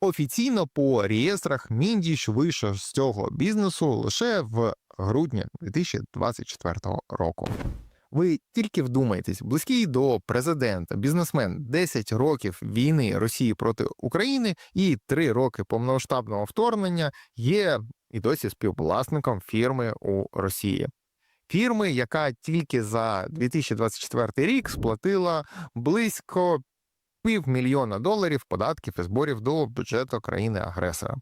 Офіційно по реєстрах Міндіч вийшов з цього бізнесу лише в грудні 2024 року. Ви тільки вдумайтесь, близький до президента, бізнесмен 10 років війни Росії проти України і 3 роки повномасштабного вторгнення є і досі співвласником фірми у Росії. Фірми, яка тільки за 2024 рік сплатила близько півмільйона доларів податків і зборів до бюджету країни-агресора.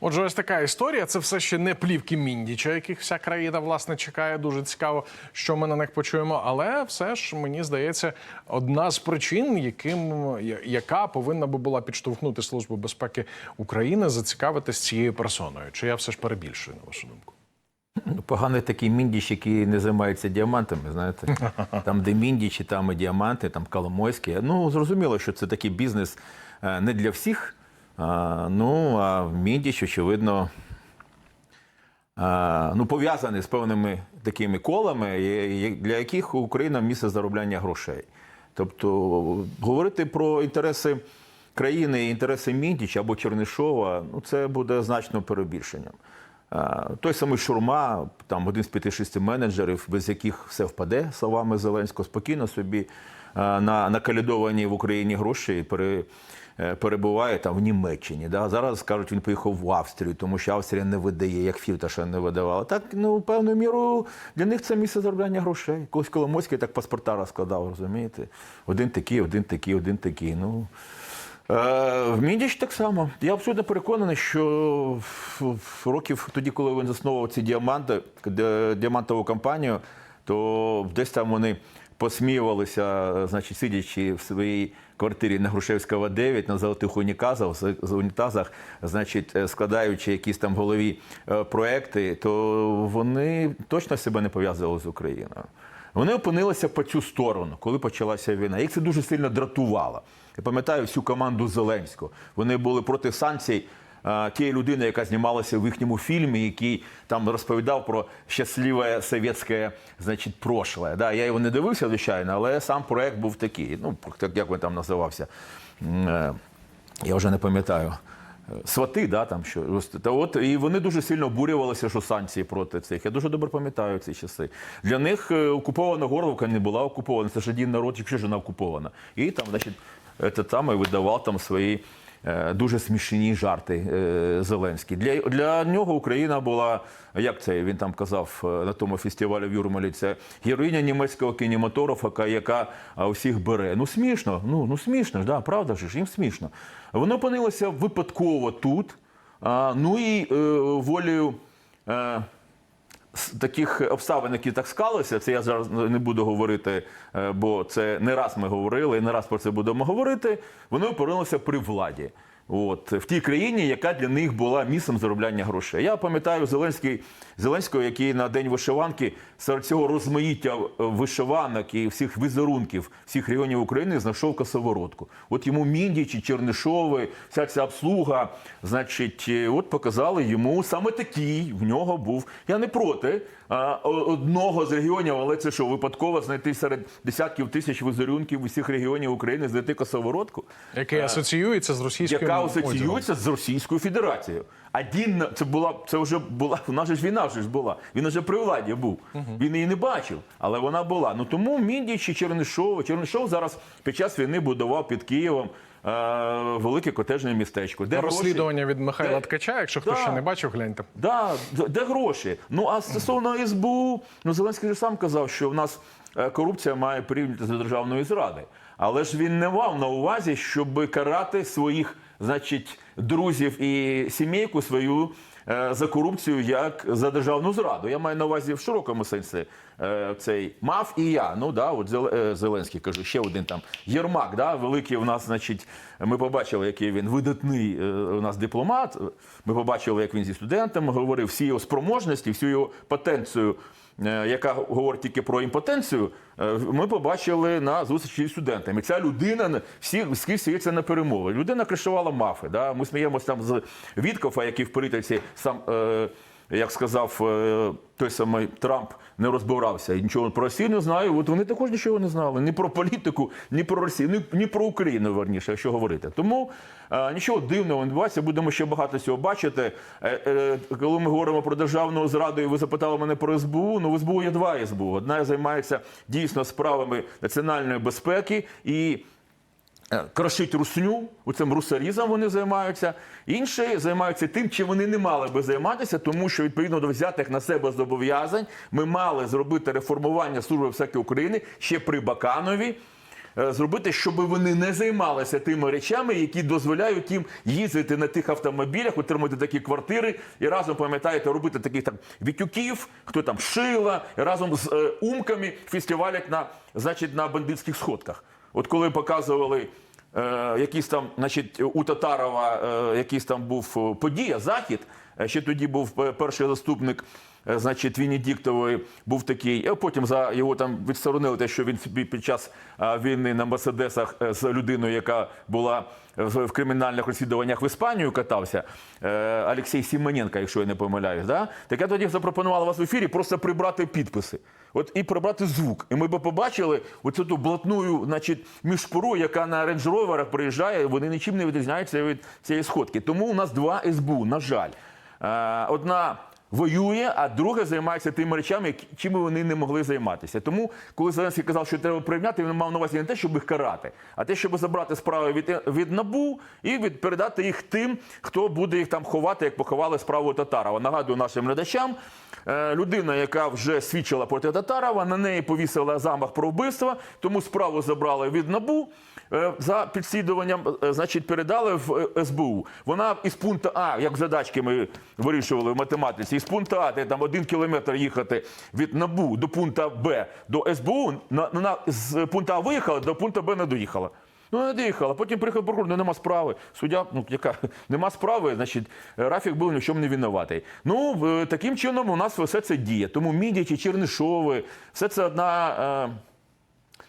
Отже, ось така історія. Це все ще не плівки Міндіча, яких вся країна власне чекає. Дуже цікаво, що ми на них почуємо. Але все ж мені здається, одна з причин, яким яка повинна би була підштовхнути службу безпеки України, зацікавитись цією персоною. Чи я все ж перебільшую на вашу думку? Ну, Поганий такий міндіч, який не займається діамантами, знаєте. Там, де міндічі, там і діаманти, там Коломойські. Ну, зрозуміло, що це такий бізнес е, не для всіх. А, ну, а міндіч, очевидно, а, ну, пов'язаний з певними такими колами, для яких Україна місце заробляння грошей. Тобто говорити про інтереси країни, і інтереси Міндіча або Чернишова, ну це буде значно перебільшенням. А, Той самий Шурма, там один з п'яти-шести менеджерів, без яких все впаде, словами Зеленського, спокійно собі а, на накалідовані в Україні гроші пере, е, перебуває там в Німеччині. Да? Зараз кажуть, він поїхав в Австрію, тому що Австрія не видає, як Фірташа не видавала. Так, ну, певною мірою для них це місце заробляння грошей. Колись Коломойський так паспорта розкладав, розумієте? Один такий, один такий, один такий. Ну, Е, В Міндіч так само. Я абсолютно переконаний, що років тоді, коли він засновував ці діаманти, діамантову компанію, то десь там вони посміювалися, значить, сидячи в своїй квартирі на Грушевського 9 на золотих унітазах, унітазах, значить, е, складаючи якісь там голові е, проекти, то вони точно себе не пов'язували з Україною. Вони опинилися по цю сторону, коли почалася війна. Їх це дуже сильно дратувало. Я пам'ятаю всю команду Зеленського. Вони були проти санкцій тієї людини, яка знімалася в їхньому фільмі, який там розповідав про щасливе совєтське значить, прошлое. Да, я його не дивився, звичайно, але сам проект був такий. Ну, як він там називався. Е, Я вже не пам'ятаю. Свати, да, там що та от і вони дуже сильно обурювалися, що санкції проти цих. Я дуже добре пам'ятаю ці часи. Для них е, окупована Горловка не була окупована. Це ж один народ, якщо ж вона окупована. І там, значить, це там і видавав там свої дуже смішні жарти е, Зеленський. Для, для нього Україна була, як це він там казав е, на тому фестивалі в Юрмалі, це героїня німецького кінематографа, яка усіх бере. Ну смішно, ну, ну смішно ж, да, правда ж, їм смішно. Воно опинилося випадково тут. Ну і е, волею. Таких обставин, які так склалися, це я зараз не буду говорити, е, бо це не раз ми говорили, і не раз про це будемо говорити. Вони опинилися при владі. От в тій країні, яка для них була місцем заробляння грошей. Я пам'ятаю Зеленський, Зеленського, який на день вишиванки серед цього розмаїття е, вишиванок і всіх візерунків всіх регіонів України знайшов косоворотку. От йому Міндічі, Чернишови, вся ця обслуга, значить, е, от показали йому саме такий в нього був. Я не проти одного з регіонів, але це що, випадково знайти серед десятків тисяч візерунків усіх регіонів України, знайти косоворотку? Який асоціюється з російським яка одягом. з Російською Федерацією. Один це була це вже була нас же ж війна вже ж була. Він вже при владі був. Він її не бачив, але вона була. Ну тому Міндіч і Чернишов. Чернишов зараз під час війни будував під Києвом е, велике котежне містечко. Де гроші? Розслідування від Михайла Де- Ткача, якщо хто Да. ще не бачив, гляньте. Да, де гроші? Ну а стосовно СБУ, ну Зеленський ж сам казав, що в нас е, корупція має порівняти з державної зради. Але ж він не мав на увазі, щоб карати своїх, значить, друзів і сімейку свою е, за корупцію як за державну зраду. Я маю на увазі в широкому сенсі е, цей мав і я. Ну да, от е, Зеленський кажу, ще один там Єрмак, да, великий у нас, значить, ми побачили, який він видатний е, у нас дипломат. Ми побачили, як він зі студентами говорив, всі його спроможності, всю його потенцію. Е, Яка говорить тільки про імпотенцію, е, ми побачили на зустрічі з студентами. Ця людина всі всі стоїться на перемови. Людина кришувала мафи. Да? Ми сміємося там з Віткофа, який в політиці сам е, як сказав е, той самий Трамп, не розбирався і нічого про Росію не знаю. От вони також нічого не знали. Ні про політику, ні про Росію, ні, ні про Україну, верніше, якщо говорити. Тому е, нічого дивного не відбувається. Будемо ще багато цього бачити. Е, е, коли ми говоримо про державну зраду, і ви запитали мене про СБУ. Ну в СБУ є два СБУ. Одна займається дійсно справами національної безпеки і. Е, Крошить русню, оцим русарізом вони займаються. Інші займаються тим, чим вони не мали би займатися, тому що відповідно до взятих на себе зобов'язань ми мали зробити реформування Служби безпеки України ще при Баканові. е, Зробити, щоб вони не займалися тими речами, які дозволяють їм їздити на тих автомобілях, отримати такі квартири і разом пам'ятаєте, робити таких там вітюків, хто там шила, і разом з е, умками фестивалять на, значить, на бандитських сходках. От коли показували якийсь там, значить, у Татарова е, якийсь там був е, подія, захід. е, Ще тоді був е, перший заступник, е, значить, Венедіктової був такий. а Потім за його там відсторонили те, що він собі під час е, війни на Мерседесах е, з людиною, яка була в кримінальних розслідуваннях в Іспанію катався, е, Олексій Сімененко, якщо я не помиляюсь. Да? Так я тоді запропонував вас в ефірі просто прибрати підписи. От і прибрати звук. І ми б побачили оцю ту блатную, значить, мішпуру, яка на рейндж роверах приїжджає, вони нічим не відрізняються від цієї сходки. Тому у нас два СБУ, на жаль. Е, Одна воює, а друге займається тими речами, чими чим вони не могли займатися. Тому, коли Зеленський казав, що треба прийняти, він мав на увазі не те, щоб їх карати, а те, щоб забрати справи від, від набу і від передати їх тим, хто буде їх там ховати, як поховали справу Татарова. Нагадую нашим глядачам. Е, Людина, яка вже свідчила проти Татарова, на неї повісила замах про вбивство, тому справу забрали від набу. е, За підслідуванням, е, значить, передали в СБУ. Вона із пункту А, як задачки ми вирішували в математиці, із пункту А, де там один кілометр їхати від НАБУ до пункту Б до СБУ, на, на, з пункту А виїхала, до пункту Б не доїхала. Ну, не доїхала. Потім приїхав прокурор, ну нема справи. Суддя, ну яка нема справи, значить, Рафік був ні в чому не винуватий. Ну, е, таким чином у нас все це діє. Тому Мідічі, Чернишови, все це одна. Е,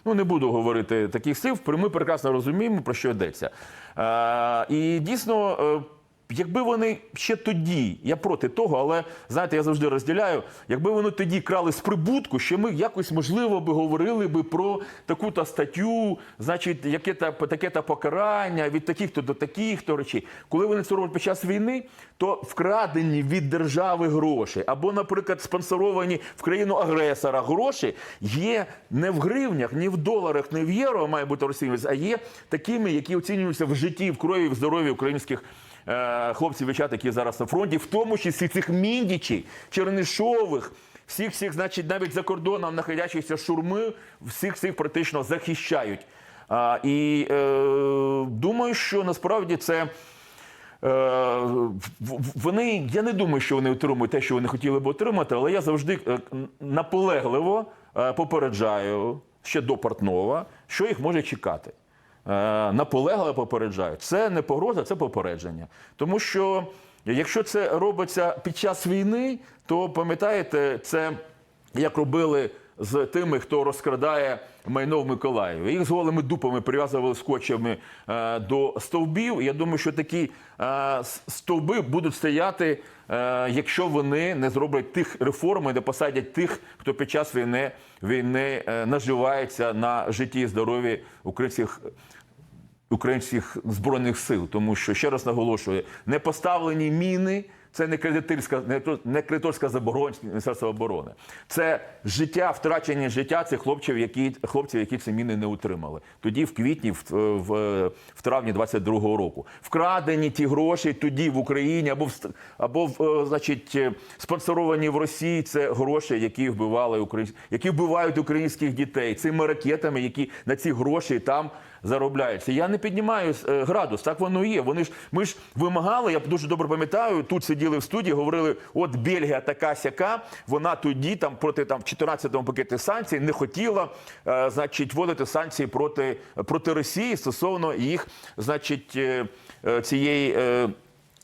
Ну, не буду говорити таких слів, ми прекрасно розуміємо, про що йдеться. Е, і дійсно, якби вони ще тоді, я проти того, але знаєте, я завжди розділяю, якби вони тоді крали з прибутку, що ми якось, можливо, би говорили би про таку-то статтю, значить, яке-то таке-то покарання від таких-то до таких-то речей. Коли вони це роблять під час війни, то вкрадені від держави гроші, або, наприклад, спонсоровані в країну агресора гроші є не в гривнях, ні в доларах, ні в євро, має бути розцінюватися, а є такими, які оцінюються в житті, в крові, в здоров'ї українських. Е, Хлопців дівчат, які зараз на фронті, в тому числі цих міндічей, чернишових, всіх всіх, значить, навіть за кордоном знаходящихся шурми, всіх всіх практично захищають. А, і е, думаю, що насправді це. Е, Вони, я не думаю, що вони отримують те, що вони хотіли б отримати, але я завжди е, наполегливо попереджаю ще до Портнова, що їх може чекати. Е, Наполегливо попереджаю. Це не погроза, це попередження. Тому що якщо це робиться під час війни, то пам'ятаєте, це як робили з тими, хто розкрадає майно в Миколаєві. Їх з голими дупами прив'язували скотчами е, до стовбів. Я думаю, що такі е, стовби будуть стояти, якщо вони не зроблять тих реформ і не посадять тих, хто під час війни, війни наживається на житті і здоров'ї українських українських збройних сил, тому що ще раз наголошую, не поставлені міни. Це не кредиторська, не то- не кредиторська заборгованість Міністерства оборони. Це життя, втрачені життя цих хлопців, які хлопців, які ці міни не утримали. Тоді, в квітні, в, в, в травні 22-го року. Вкрадені ті гроші тоді в Україні або в або в, е, значить е, спонсоровані в Росії. Це гроші, які вбивали українсь... які вбивають українських дітей цими ракетами, які на ці гроші там заробляються. Я не піднімаю е, градус, так воно і є. Вони ж ми ж вимагали. Я дуже добре пам'ятаю. Тут сиділи в студії, говорили: от Бельгія така сяка. Вона тоді там проти там 14-му пакеті санкцій не хотіла, е, значить, вводити санкції проти, проти Росії стосовно їх, значить, е, е, цієї е,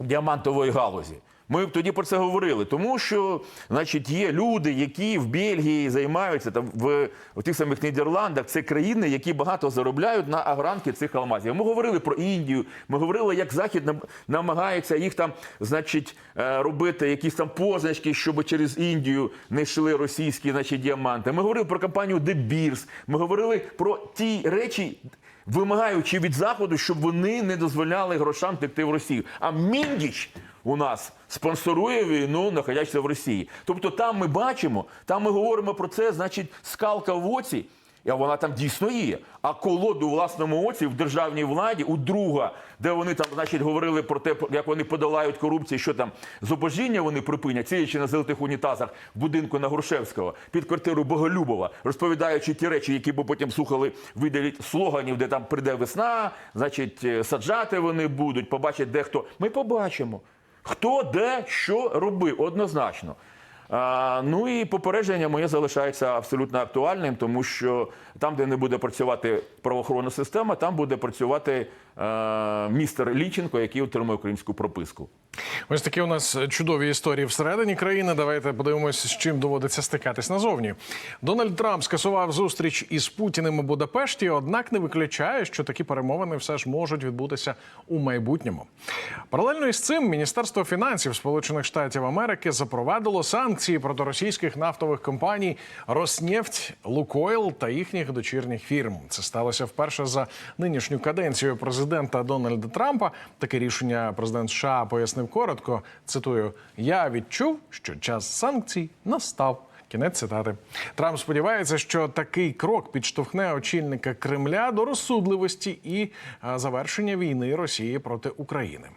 діамантової галузі. Ми тоді про це говорили, тому що значить, є люди, які в Бельгії займаються там в, в тих самих Нідерландах. Це країни, які багато заробляють на агранки цих алмазів. Ми говорили про Індію. Ми говорили, як Захід нам- намагається їх там, значить, е, робити якісь там позначки, щоб через Індію не йшли російські, значить, діаманти. Ми говорили про компанію De Beers. Ми говорили про ті речі. Вимагаючи від заходу, щоб вони не дозволяли грошам текти в Росію. А Міндіч у нас спонсорує війну, знаходячися в Росії. Тобто там ми бачимо, там ми говоримо про це, значить, скалка в оці, і вона там дійсно є. А колоду власному оці в державній владі у друга, де вони там, значить, говорили про те, як вони подолають корупцію, що там зубожіння вони припинять, сидячи на золотих унітазах в будинку на Грушевського під квартиру Боголюбова, розповідаючи ті речі, які б потім слухали видаліть слоганів, де там прийде весна, значить, саджати вони будуть, побачать дехто. Ми побачимо. Хто де що робив однозначно. Ну і попередження моє залишається абсолютно актуальним, тому що там, де не буде працювати правоохоронна система, там буде працювати містер Ліченко, який отримує українську прописку. Ось такі у нас чудові історії всередині країни. Давайте подивимося, з чим доводиться стикатись назовні. Дональд Трамп скасував зустріч із Путіним у Будапешті, однак не виключає, що такі перемовини все ж можуть відбутися у майбутньому. Паралельно із цим Міністерство фінансів Сполучених Штатів Америки запровадило санкції проти російських нафтових компаній Роснефть, Лукойл та їхніх дочірніх фірм. Це сталося вперше за нинішню каденцію президента Дональда Трампа. Таке рішення президент США пояснив коротко. Цитую: Я відчув, що час санкцій настав. Кінець цитати. Трамп сподівається, що такий крок підштовхне очільника Кремля до розсудливості і завершення війни Росії проти України.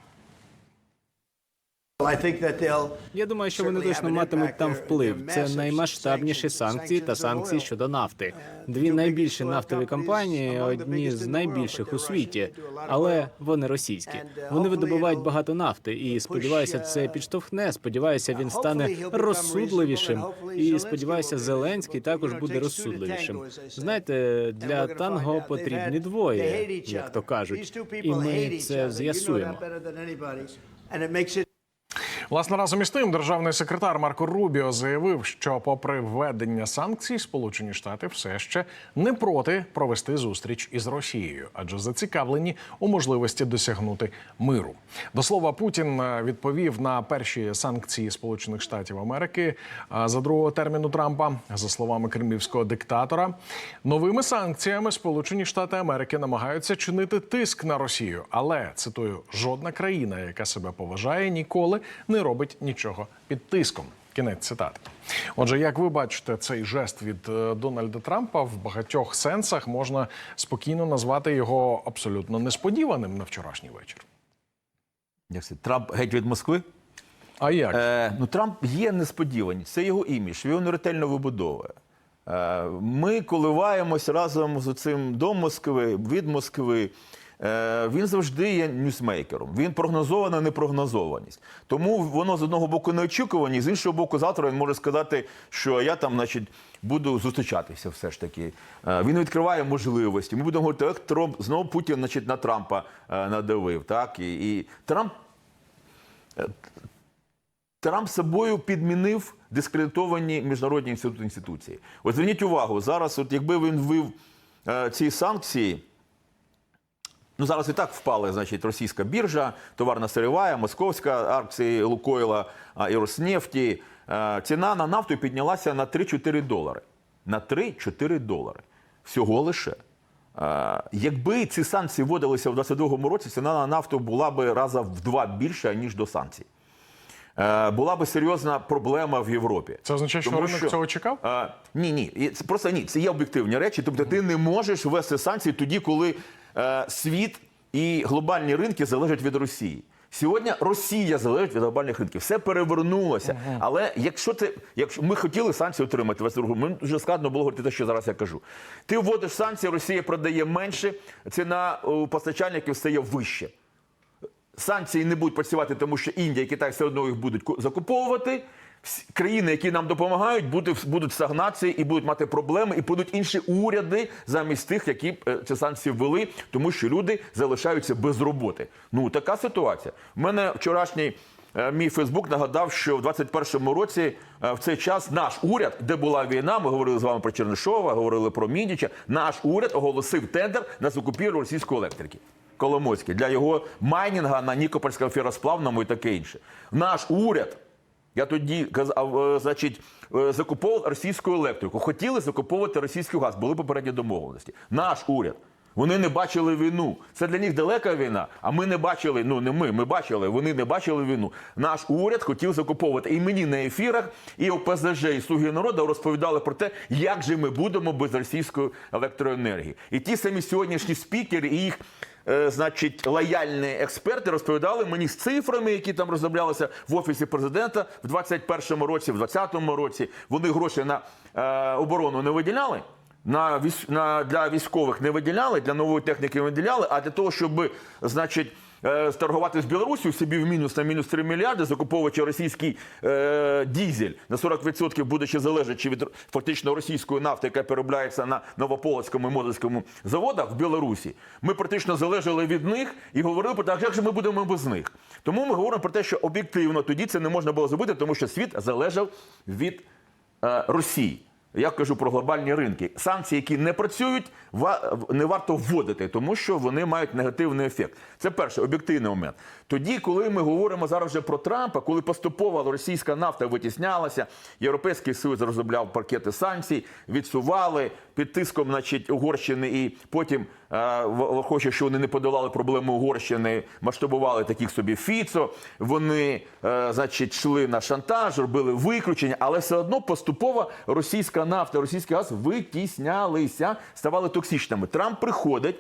Я думаю, що вони точно матимуть там вплив. Це наймасштабніші санкції та санкції щодо нафти. Дві найбільші нафтові компанії, одні з найбільших у світі, але вони російські. Вони видобувають багато нафти, і сподіваюся, це підштовхне. Сподіваюся, він стане розсудливішим. І сподіваюся, Зеленський також буде розсудливішим. Знаєте, для танго потрібні двоє, як то кажуть, і ми це з'ясуємо. Власне, разом із тим, державний секретар Марко Рубіо заявив, що, попри введення санкцій, Сполучені Штати все ще не проти провести зустріч із Росією, адже зацікавлені у можливості досягнути миру. До слова, Путін е, відповів на перші санкції Сполучених Штатів Америки е, за другого терміну Трампа. За словами кремлівського диктатора, новими санкціями Сполучені Штати Америки намагаються чинити тиск на Росію, але цитую, жодна країна, яка себе поважає, ніколи не робить нічого під тиском. Кінець цитати. Отже, як ви бачите, цей жест від е, Дональда Трампа в багатьох сенсах можна спокійно назвати його абсолютно несподіваним на вчорашній вечір. Як це? Трамп геть від Москви? А як? Е, ну, Трамп є несподіваність, це його імідж, він ретельно вибудовує. Е, ми коливаємось разом з цим до Москви, від Москви. Е, він завжди є ньюсмейкером. Він прогнозована непрогнозованість. Тому воно з одного боку неочікувані, з іншого боку, завтра він може сказати, що я там, значить, буду зустрічатися все ж таки. Е, він відкриває можливості. Ми будемо говорити, як Трамп, знову Путін значить, на Трампа е, надавив. Так? І, і Трамп Трамп собою підмінив дискредитовані міжнародні інституції. От зверніть увагу, зараз, от якби він ввів ці санкції, ну зараз і так впали, значить, російська біржа, товарна сировая, московська акції Лукойла а, і Роснефті. Е, ціна на нафту піднялася на 3-4 долари. На 3-4 долари. Всього лише. Е, Якби ці санкції вводилися в 2022 році, ціна на нафту була б раза в два більша, ніж до санкцій. Е, Була б серйозна проблема в Європі. Це означає, що Тому ринок цього чекав? Е, ні, ні. Просто ні. Це є об'єктивні речі. Тобто ти не можеш ввести санкції тоді, коли світ і глобальні ринки залежать від Росії. Сьогодні Росія залежить від глобальних ринків. Все перевернулося. Але якщо ти, якщо ми хотіли санкції отримати в 22 ми дуже складно було говорити те, що зараз я кажу. Ти вводиш санкції, Росія продає менше, ціна у постачальників стає вище санкції не будуть працювати, тому що Індія і Китай все одно їх будуть закуповувати. Країни, які нам допомагають, будуть, будуть в стагнації і будуть мати проблеми, і будуть інші уряди замість тих, які е, ці санкції ввели, тому що люди залишаються без роботи. Ну така ситуація. У мене вчорашній е, мій Фейсбук нагадав, що в 21-му році е, в цей час наш уряд, де була війна, ми говорили з вами про Чернишова, говорили про Міндіча. Наш уряд оголосив тендер на закупівлю російської електрики. Коломойський для його майнінга на Нікопольському феросплавному і таке інше. Наш уряд я тоді казав, е, значить, е, закуповував російську електрику. Хотіли закуповувати російський газ, були попередні домовленості. Наш уряд. Вони не бачили війну. Це для них далека війна. А ми не бачили. Ну не ми, ми бачили. Вони не бачили війну. Наш уряд хотів закуповувати. І мені на ефірах, і ОПЗЖ, і Слуги народу розповідали про те, як же ми будемо без російської електроенергії. І ті самі сьогоднішні спікери і їх значить, лояльні експерти розповідали мені з цифрами, які там розроблялися в офісі президента в 21-му році, в 20-му році. Вони гроші на е, оборону не виділяли. На, військ- на для військових не виділяли, для нової техніки не виділяли, а для того, щоб, значить, е, торгувати з Білорусію собі в мінус на мінус 3 мільярди, закуповуючи російський е, дізель на 40%, будучи залежачи від фактично російської нафти, яка переробляється на Новополоцькому і Модульському заводах в Білорусі. Ми практично залежали від них і говорили про те, як же ми будемо без них. Тому ми говоримо про те, що об'єктивно тоді це не можна було зробити, тому що світ залежав від е, Росії. Я кажу про глобальні ринки. Санкції, які не працюють, не варто вводити, тому що вони мають негативний ефект. Це перший об'єктивний момент. Тоді, коли ми говоримо зараз вже про Трампа, коли поступово російська нафта витіснялася, Європейський Союз розробляв пакети санкцій, відсували під тиском, значить, Угорщини, і потім, е, враховуючи, що вони не подолали проблему Угорщини, масштабували таких собі Фіцо. Вони, е, значить, йшли на шантаж, робили виключення, але все одно поступово російська нафта, російський газ витіснялися, ставали токсичними. Трамп приходить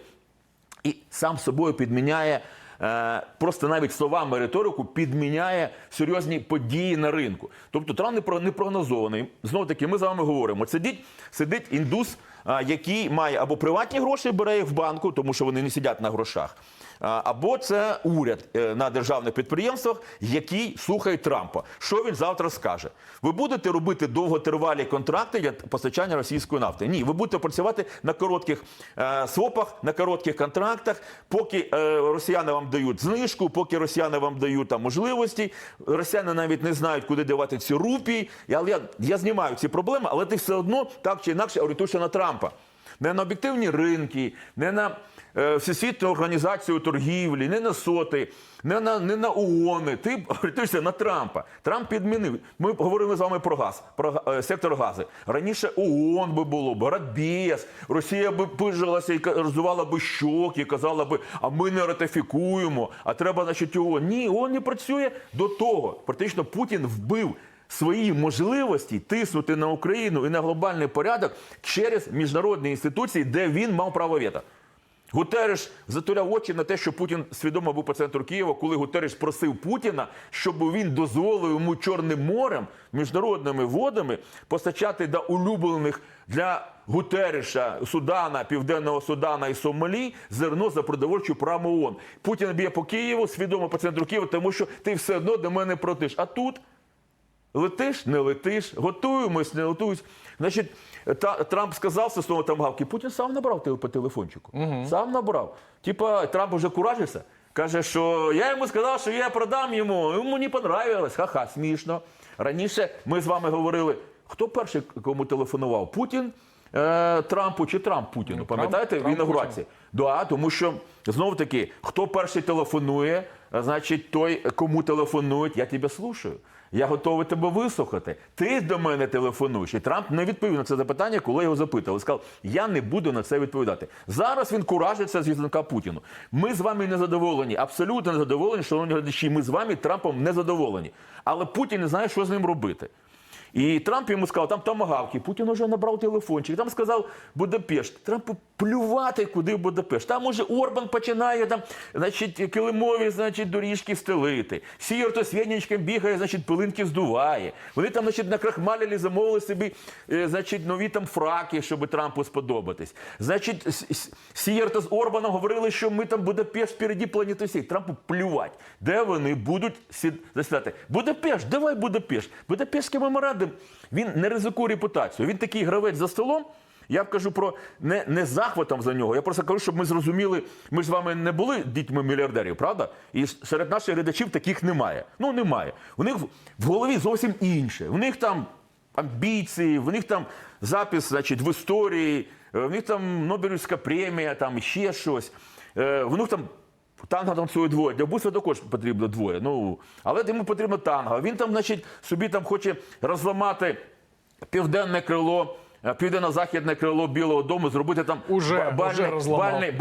і сам собою підміняє. Е, Просто навіть словами риторику підміняє серйозні події на ринку. Тобто Трамп не про- не прогнозований. Знову таки, ми з вами говоримо. Сидить, сидить індус, який має або приватні гроші, бере їх в банку, тому що вони не сидять на грошах. Або це уряд е, на державних підприємствах, який слухає Трампа. Що він завтра скаже? Ви будете робити довготривалі контракти для постачання російської нафти? Ні, ви будете працювати на коротких е, свопах, на коротких контрактах, поки е, росіяни вам дають знижку, поки росіяни вам дають там можливості. Росіяни навіть не знають, куди давати ці рупії. Але я, я знімаю ці проблеми, але ти все одно так чи інакше орієнтуєшся на Трампа. Не на об'єктивні ринки, не на е, Всесвітню організацію торгівлі, не на соти, не на, не на ООН. Ти орієнтуєшся на Трампа. Трамп підмінив. Ми говорили з вами про газ, про е, сектор газу. Раніше ООН би було, б, Росія би пижилася і роздувала би щоки, казала би, а ми не ратифікуємо, а треба, значить, ООН. Ні, ООН не працює до того. Практично Путін вбив свої можливості тиснути на Україну і на глобальний порядок через міжнародні інституції, де він мав право вето. Гутереш затуляв очі на те, що Путін свідомо був по центру Києва, коли Гутереш просив Путіна, щоб він дозволив йому Чорним морем, міжнародними водами постачати до улюблених для Гутереша, Судана, Південного Судана і Сомалі зерно за продовольчу програму ООН. Путін б'є по Києву, свідомо по центру Києва, тому що ти все одно до мене протиш. А тут Летиш, не летиш, готуємось, не готуємось. Значить, та, Трамп сказав стосовно тамгавки, Путін сам набрав по телефончику. Сам набрав. Типа Трамп вже куражився. Каже, що я йому сказав, що я продам йому. Йому не понравилось. Ха-ха, смішно. Раніше ми з вами говорили, хто перший кому телефонував? Путін е, Трампу чи Трамп Путіну? Ну, Пам'ятаєте, в інаугурації? Да, тому що знову таки, хто перший телефонує, значить той, кому телефонують, я тебе слушаю. Я готовий тебе вислухати. Ти до мене телефонуєш. І Трамп не відповів на це запитання, коли його запитали. Сказав, я не буду на це відповідати. Зараз він куражиться з візитника Путіну. Ми з вами не задоволені, абсолютно не задоволені, шановні глядачі. Ми з вами Трампом не задоволені. Але Путін не знає, що з ним робити. І Трамп йому сказав, там томагавки. Путін вже набрав телефончик. Там сказав Будапешт. Трампу плювати, куди в Будапешт. Там уже Орбан починає там, значить, килимові, значить, доріжки стелити. Сієр то свєнічком бігає, значить, пилинки здуває. Вони там, значить, на крахмалілі замовили собі, е, значить, нові там фраки, щоб Трампу сподобатись. Значить, С- С- то з Орбаном говорили, що ми там Будапешт впереді планети всій. Трампу плювать. Де вони будуть засідати? Будапешт, давай Будапешт. Будапештський меморандум, він не ризикує репутацію. Він такий гравець за столом, Я кажу про не, не захватом за нього. Я просто кажу, щоб ми зрозуміли, ми ж з вами не були дітьми мільярдерів, правда? І серед наших глядачів таких немає. Ну немає. У них в- голові зовсім інше. У них там амбіції, в них там запис, значить, в історії, е, в них там Нобелівська премія, там ще щось. Е, В них там танго танцює двоє. Для Буса також потрібно двоє. Ну, але йому потрібно танго. Він там, значить, собі там хоче розламати південне крило. Е, Південно-західне крило Білого Дому зробити там Уже- бальний, уже розламав. бальний,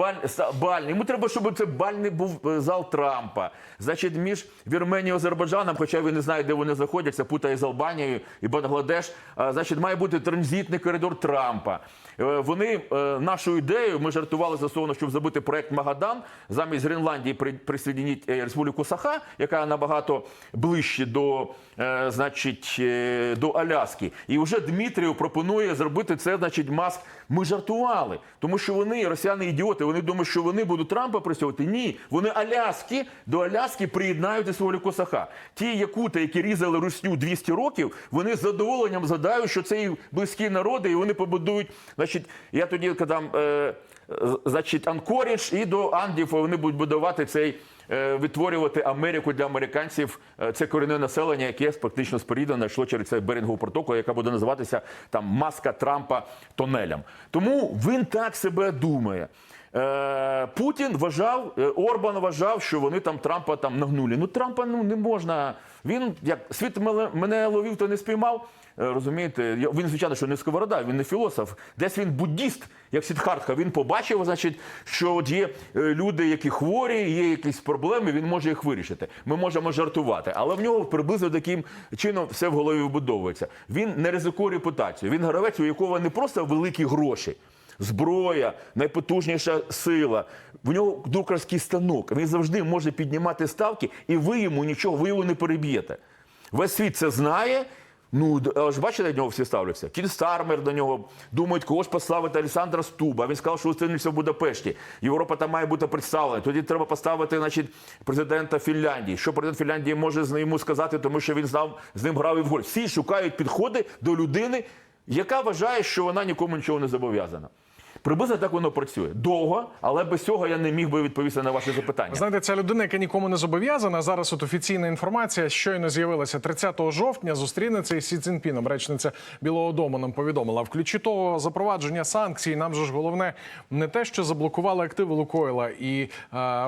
бальний. Йому треба, щоб це бальний був е, зал Трампа. Значить, між Вірменією і Азербайджаном, хоча він не знає, де вони знаходяться, путає з Албанією і Бангладеш. Значить, має бути транзитний коридор Трампа. Е, Вони е, нашу ідею, ми жартували стосовно, щоб зробити проект Магадан, замість Гренландії при- присоединіть е, Республіку Саха, яка набагато ближче до, е, значить, е, до Аляски. І вже Дмитрів пропонує зробити це, значить, маск. Ми жартували, тому що вони, росіяни ідіоти, вони думають, що вони будуть Трампа працювати. Ні, вони Аляски до Аляски приєднають і свого косаха. Ті якути, які різали русню 200 років, вони з задоволенням згадають, що це їх близькі народи, і вони побудують. Значить, я тоді з- значить, Анкорідж і до Андів вони будуть будувати цей. е, Відтворювати Америку для американців Е, це корінне населення, яке фактично споріднено йшло через цей Берингову протоку, яка буде називатися там маска Трампа тонелем. Тому він так себе думає. Е, Путін вважав, Орбан вважав, що вони там Трампа там нагнули. Ну Трампа ну не можна. Він як світ мене ловив, то не спіймав. Е, Розумієте, він звичайно, що не сковорода, він не філософ. Десь він буддіст, як Сідхартха. Він побачив, значить, що от є е, люди, які хворі, є якісь проблеми, він може їх вирішити. Ми можемо жартувати, але в нього приблизно таким чином все в голові вбудовується. Він не ризикує репутацію. Він гравець, у якого не просто великі гроші. Зброя, найпотужніша сила. В нього друкарський станок. Він завжди може піднімати ставки, і ви йому нічого, ви його не переб'єте. Весь світ це знає. Ну, але ж бачите, до нього всі ставляться. Кін Стармер до нього думають, кого ж поставити Олександра Стуба. Він сказав, що зустрінеться в Будапешті. Європа там має бути представлена. Тоді треба поставити, значить, президента Фінляндії. Що президент Фінляндії може з йому сказати, тому що він знав, з ним грав і в гольф. Всі шукають підходи до людини, яка вважає, що вона нікому нічого не зобов'язана. Приблизно так воно працює. Довго, але без цього я не міг би відповісти на ваше запитання. Знаєте, ця людина, яка нікому не зобов'язана. Зараз от офіційна інформація щойно з'явилася 30 жовтня. Зустрінеться із Сі Цзіньпіном. Речниця Білого Дому нам повідомила. В ключі того запровадження санкцій. Нам же ж головне не те, що заблокували активи Лукойла і е,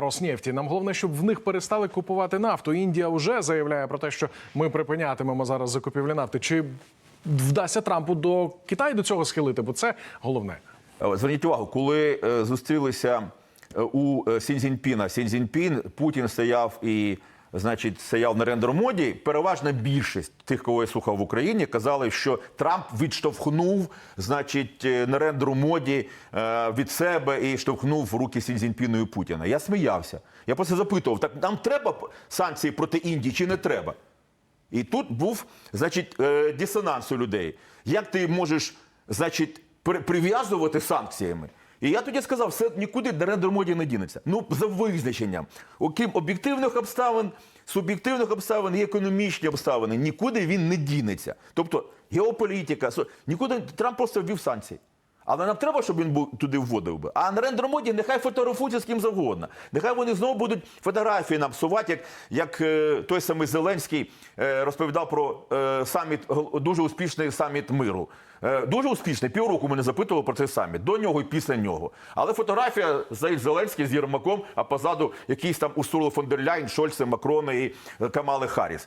Роснефті. Нам головне, щоб в них перестали купувати нафту. Індія вже заявляє про те, що ми припинятимемо зараз закупівлі нафти. Чи вдасться Трампу до Китаю до цього схилити? Бо це головне. Е, Зверніть увагу, коли е, зустрілися е, у е, Сіньцзіньпіна, Путін стояв і, значить, стояв на рендер-моді. Переважна більшість тих, кого я слухав в Україні, казали, що Трамп відштовхнув, значить, на рендер-моді від себе і штовхнув руки Сіньцзіньпіну і Путіна. Я сміявся. Я просто запитував: так нам треба санкції проти Індії чи не треба? І тут був, значить, дисонанс у людей. Як ти можеш, значить, прив'язувати санкціями? І я тоді сказав, все нікуди на рендер-моді не дінеться. Ну, за визначенням. Окрім об'єктивних обставин, суб'єктивних обставин і економічні обставини, нікуди він не дінеться. Тобто геополітика, нікуди Трамп просто ввів санкції. Але нам треба, щоб він був туди вводив би. А на рендер-моді нехай фотографуються з ким завгодно. Нехай вони знову будуть фотографії нам псувати, як, як е, той самий Зеленський е, розповідав про е, саміт, дуже успішний саміт миру. Е, дуже успішний. Півроку мене запитували про цей саміт. До нього і після нього. Але фотографія з Зеленський з Єрмаком, а позаду якийсь там Урсула фон дер Ляйн, Шольце, Макрона і е, Камали Харріс.